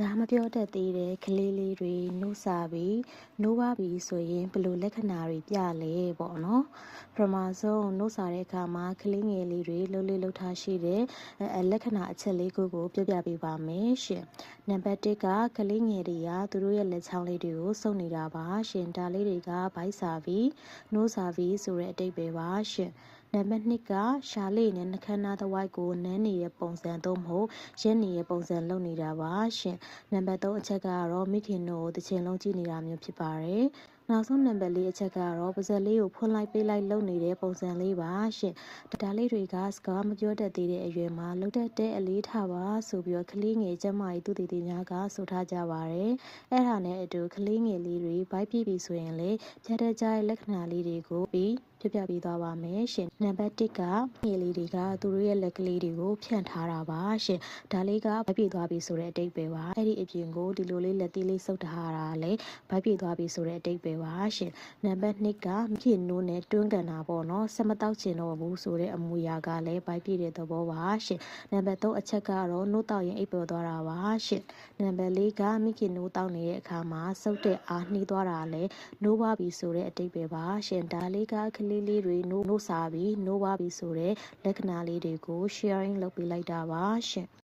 ကားမပြောတတ်သေးတဲ့ကလေးလေးတွေနှုတ်စာပြီးနှိုးပါပြီဆိုရင်ဘယ်လိုလက္ခဏာတွေပြလဲပေါ့နော်ပထမဆုံးနှုတ်စာတဲ့အခါမှာကလေးငယ်လေးတွေလှုပ်လေးလှုပ်ထားရှိတဲ့အဲလက္ခဏာအချက်လေးခုကို ပြပြပေးပါမယ်ရှင် နံပါတ်1ကကလေးငယ်တွေကသူတို့ရဲ့လက်ချောင်းလေးတွေကိုစုပ်နေတာပါရှင်ဒါလေးတွေကဘိုက်စာပြီးနှိုးစာပြီးဆိုတဲ့အတိတ်ပဲပါရှင်နံပါတ်2ကရှာလေးနဲ့နှခမ်းနားတစ်ဝိုက်ကိုနမ်းနေတဲ့ပုံစံသို့မဟုတ်ရက်နေတဲ့ပုံစံလုပ်နေတာပါရှင်နံပါတ်3အချက်ကတော့မိခင်တို့ကိုတစ်ချိန်လုံးကြည့်နေတာမျိုးဖြစ်ပါတယ် နောက်ဆုံးနံပါတ်၄အချက်ကတော့ပါဇက်လေးကိုဖွင့်လိုက်ပေးလိုက်လုပ်နေတဲ့ပုံစံလေးပါရှင်ဒါလေးတွေကစကားမပြောတတ်သေးတဲ့အရွယ်မှာလုပ်တတ်တဲ့အလေးထားပါဆိုပြီးတော့ကလေးငယ်ကျမကြီးသူတည်တည်များကဆိုထားကြပါတယ်အဲ့ဒါနဲ့အတူကလေးငယ်လေးတွေဘိုက်ပြပြီဆိုရင်လေဖြတ်တတ်ကြတဲ့လက္ခဏာလေးတွေကိုပြီးပြပြပေးသွားပါမယ်ရှင်နံပါတ်1ကငယ်လေးတွေကသူတို့ရဲ့လက်ကလေးတွေကိုဖြန့်ထားတာပါရှင်ဒါလေးကဘိုက်ပြသွားပြီဆိုတဲ့အတိတ်ပဲပါအဲ့ဒီအပြင်ကိုဒီလိုလေးလက်သေးလေးစုပ်ထားတာလေဘိုက်ပြသွားပြီဆိုတဲ့အတိတ်ပဲပါရှင်နံပါတ်2ကမြင့်နိုးနဲ့တွန်းကန်တာပေါ့နော်ဆက်မတောက်ချင်တော့ဘူးဆိုတဲ့အမူအရာကလည်းဘိုက်ပြတဲ့သဘောပါရှင်နံပါတ်3အချက်ကတော့နိုးတောက်ရင်အိပ်ပျော်သွားတာပါရှင်နံပါတ်4ကမိခင်နိုးတောက်နေတဲ့အခါမှာစုပ်တဲ့အားနှီးသွားတာလည်းနိုးပါပြီဆိုတဲ့အတိတ်ပဲပါရှင်ဒါလေးကကလေးလေးတွေနိုးနိုးစားပြီးနိုးပါပြီဆိုတဲ့လက္ခဏာလေးတွေကို sharing လုပ်ပေးလိုက်တာပါရှင်